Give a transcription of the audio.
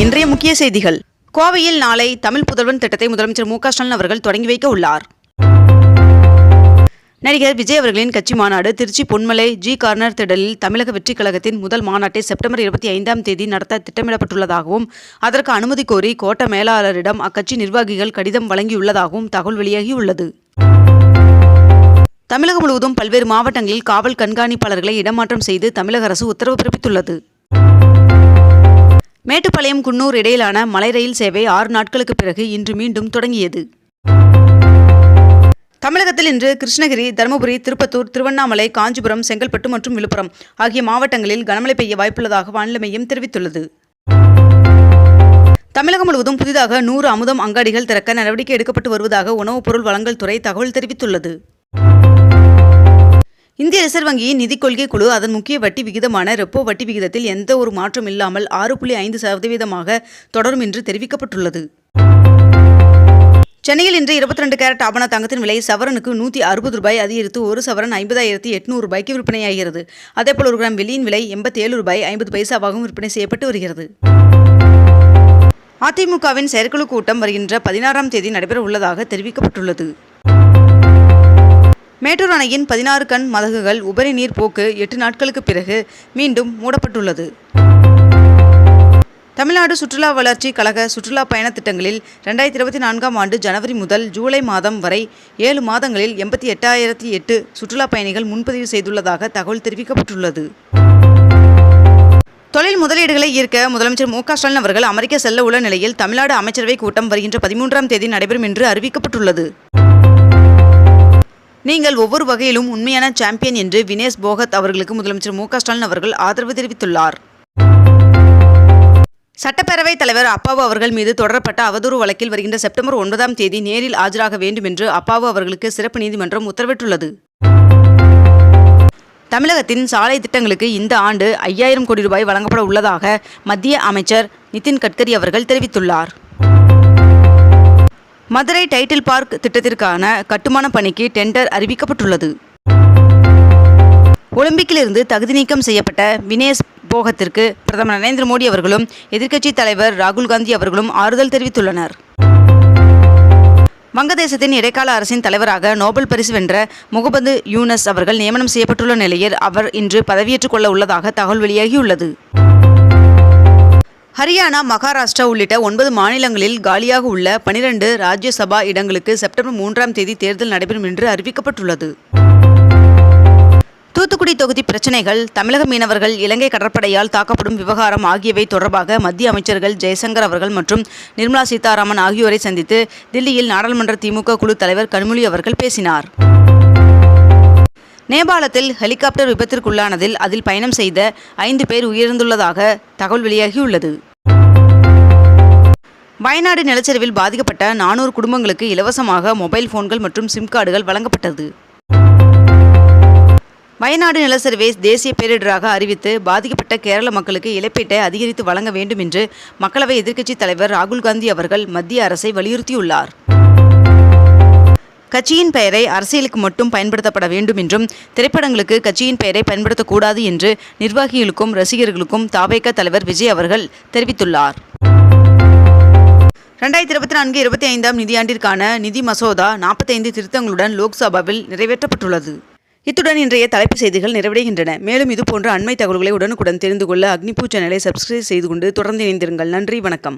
இன்றைய முக்கிய செய்திகள். கோவையில் நாளை தமிழ் புதல்வன் திட்டத்தை முதலமைச்சர் மு க ஸ்டாலின் அவர்கள் தொடங்கி வைக்க உள்ளார். நடிகர் விஜய் அவர்களின் கட்சி மாநாடு திருச்சி பொன்மலை ஜி கார்னர் திடலில் தமிழக வெற்றிக் கழகத்தின் முதல் மாநாட்டை செப்டம்பர் இருபத்தி ஐந்தாம் தேதி நடத்த திட்டமிடப்பட்டுள்ளதாகவும் அதற்கு அனுமதி கோரி கோட்ட மேலாளரிடம் அக்கட்சி நிர்வாகிகள் கடிதம் வழங்கியுள்ளதாகவும் தகவல் வெளியாகியுள்ளது. தமிழகம் முழுவதும் பல்வேறு மாவட்டங்களில் காவல் கண்காணிப்பாளர்களை இடமாற்றம் செய்து தமிழக அரசு உத்தரவு பிறப்பித்துள்ளது. மேட்டுப்பாளையம் குன்னூர் இடையிலான மலை ரயில் சேவை ஆறு நாட்களுக்கு பிறகு இன்று மீண்டும் தொடங்கியது. தமிழகத்தில் இன்று கிருஷ்ணகிரி தருமபுரி திருப்பத்தூர் திருவண்ணாமலை காஞ்சிபுரம் செங்கல்பட்டு மற்றும் விழுப்புரம் ஆகிய மாவட்டங்களில் கனமழை பெய்ய வாய்ப்புள்ளதாக வானிலை மையம் தெரிவித்துள்ளது. தமிழகம் முழுவதும் புதிதாக நூறு அமுதம் அங்காடிகள் திறக்க நடவடிக்கை எடுக்கப்பட்டு வருவதாக உணவுப் பொருள் வழங்கல் துறை தகவல் தெரிவித்துள்ளது. இந்திய ரிசர்வ் வங்கியின் நிதிக் கொள்கை குழு அதன் முக்கிய வட்டி விகிதமான ரெப்போ வட்டி விகிதத்தில் எந்த ஒரு மாற்றம் இல்லாமல் ஆறு புள்ளி ஐந்து சதவீதமாக தொடரும் என்று தெரிவிக்கப்பட்டுள்ளது. சென்னையில் இன்று இருபத்தி ரெண்டு கேரட் ஆபண தங்கத்தின் விலை சவரனுக்கு நூற்றி அறுபது ரூபாய் அதிகரித்து ஒரு சவரன் ஐம்பதாயிரத்தி எட்நூறு ரூபாய்க்கு விற்பனையாகிறது. அதேபோல் ஒரு கிராம் வெள்ளியின் விலை எண்பத்தி ஏழு ரூபாய் ஐம்பது பைசாவாகவும் விற்பனை செய்யப்பட்டு வருகிறது. அதிமுகவின் செயற்குழு கூட்டம் வருகின்ற பதினாறாம் தேதி நடைபெற உள்ளதாக தெரிவிக்கப்பட்டுள்ளது. மேட்டூர் அணையின் பதினாறு கண் மதகுகள் உபரி நீர் போக்கு எட்டு நாட்களுக்கு பிறகு மீண்டும் மூடப்பட்டுள்ளது. தமிழ்நாடு சுற்றுலா வளர்ச்சி கழக சுற்றுலா பயண திட்டங்களில் ரெண்டாயிரத்தி இருபத்தி நான்காம் ஆண்டு ஜனவரி முதல் ஜூலை மாதம் வரை ஏழு மாதங்களில் எண்பத்தி எட்டாயிரத்தி எட்டு சுற்றுலா பயணிகள் முன்பதிவு செய்துள்ளதாக தகவல் தெரிவிக்கப்பட்டுள்ளது. தொழில் முதலீடுகளை ஈர்க்க முதலமைச்சர் மு க ஸ்டாலின் அவர்கள் அமெரிக்க செல்ல உள்ள நிலையில் தமிழ்நாடு அமைச்சரவை கூட்டம் வருகின்ற பதிமூன்றாம் தேதி நடைபெறும் என்று அறிவிக்கப்பட்டுள்ளது. நீங்கள் ஒவ்வொரு வகையிலும் உண்மையான சாம்பியன் என்று வினேஷ் போகத் அவர்களுக்கு முதலமைச்சர் மு ஸ்டாலின் அவர்கள் ஆதரவு தெரிவித்துள்ளார். சட்டப்பேரவைத் தலைவர் அப்பாவு அவர்கள் மீது தொடரப்பட்ட அவதூறு வழக்கில் வருகின்ற செப்டம்பர் ஒன்பதாம் தேதி நேரில் ஆஜராக வேண்டும் என்று அப்பாவு அவர்களுக்கு சிறப்பு நீதிமன்றம் உத்தரவிட்டுள்ளது. தமிழகத்தின் சாலை திட்டங்களுக்கு இந்த ஆண்டு ஐயாயிரம் கோடி ரூபாய் வழங்கப்பட உள்ளதாக மத்திய அமைச்சர் நிதின் கட்கரி அவர்கள் தெரிவித்துள்ளார். மதுரை டைட்டில் பார்க் திட்டத்திற்கான கட்டுமான பணிக்கு டெண்டர் அறிவிக்கப்பட்டுள்ளது. ஒலிம்பிக்கிலிருந்து தகுதி நீக்கம் செய்யப்பட்ட வினேஷ் போகத்திற்கு பிரதமர் நரேந்திர மோடி அவர்களும் எதிர்க்கட்சி தலைவர் ராகுல் காந்தி அவர்களும் ஆறுதல் தெரிவித்துள்ளனர். வங்கதேசத்தின் இடைக்கால அரசின் தலைவராக நோபல் பரிசு வென்ற முகமது யூனஸ் அவர்கள் நியமனம் செய்யப்பட்டுள்ள நிலையில் அவர் இன்று பதவியேற்றுக் கொள்ள உள்ளதாக தகவல் வெளியாகியுள்ளது. ஹரியானா மகாராஷ்டிரா உள்ளிட்ட ஒன்பது மாநிலங்களில் காலியாக உள்ள பனிரெண்டு ராஜ்யசபா இடங்களுக்கு செப்டம்பர் மூன்றாம் தேதி தேர்தல் நடைபெறும் என்று அறிவிக்கப்பட்டுள்ளது. தூத்துக்குடி தொகுதி பிரச்சினைகள் தமிழக மீனவர்கள் இலங்கை கடற்படையால் தாக்கப்படும் விவகாரம் ஆகியவை தொடர்பாக மத்திய அமைச்சர்கள் ஜெயசங்கர் அவர்கள் மற்றும் நிர்மலா சீதாராமன் ஆகியோரை சந்தித்து தில்லியில் நாடாளுமன்ற திமுக குழு தலைவர் கனிமொழி அவர்கள் பேசினார். நேபாளத்தில் ஹெலிகாப்டர் விபத்திற்குள்ளானதில் அதில் பயணம் செய்த ஐந்து பேர் உயிரிழந்துள்ளதாக தகவல் வெளியாகியுள்ளது. வயநாடு நிலச்சரிவில் பாதிக்கப்பட்ட நானூறு குடும்பங்களுக்கு இலவசமாக மொபைல் போன்கள் மற்றும் சிம் கார்டுகள் வழங்கப்பட்டது. வயநாடு நிலச்சரிவை தேசிய பேரிடராக அறிவித்து பாதிக்கப்பட்ட கேரள மக்களுக்கு இழப்பீட்டை அதிகரித்து வழங்க வேண்டும் என்று மக்களவை எதிர்க்கட்சித் தலைவர் ராகுல் காந்தி அவர்கள் மத்திய அரசை வலியுறுத்தியுள்ளார். கட்சியின் பெயரை அரசியலுக்கு மட்டும் பயன்படுத்தப்பட வேண்டும் என்றும் திரைப்படங்களுக்கு கட்சியின் பெயரை பயன்படுத்தக்கூடாது என்று நிர்வாகிகளுக்கும் ரசிகர்களுக்கும் தாவேக தலைவர் விஜய் அவர்கள் தெரிவித்துள்ளார். ரெண்டாயிரத்தி இருபத்தி நான்கு இருபத்தி ஐந்தாம் நிதியாண்டிற்கான நிதி மசோதா நாற்பத்தைந்து திருத்தங்களுடன் லோக்சபாவில் நிறைவேற்றப்பட்டுள்ளது. இத்துடன் இன்றைய தலைப்பு செய்திகள் நிறைவடைகின்றன. மேலும் இதுபோன்ற அண்மை தகவல்களை உடனுக்குடன் தெரிந்து கொள்ள அக்னிபூ சேனலை சப்ஸ்கிரைப் செய்து கொண்டு தொடர்ந்து இணைந்திருங்கள். நன்றி வணக்கம்.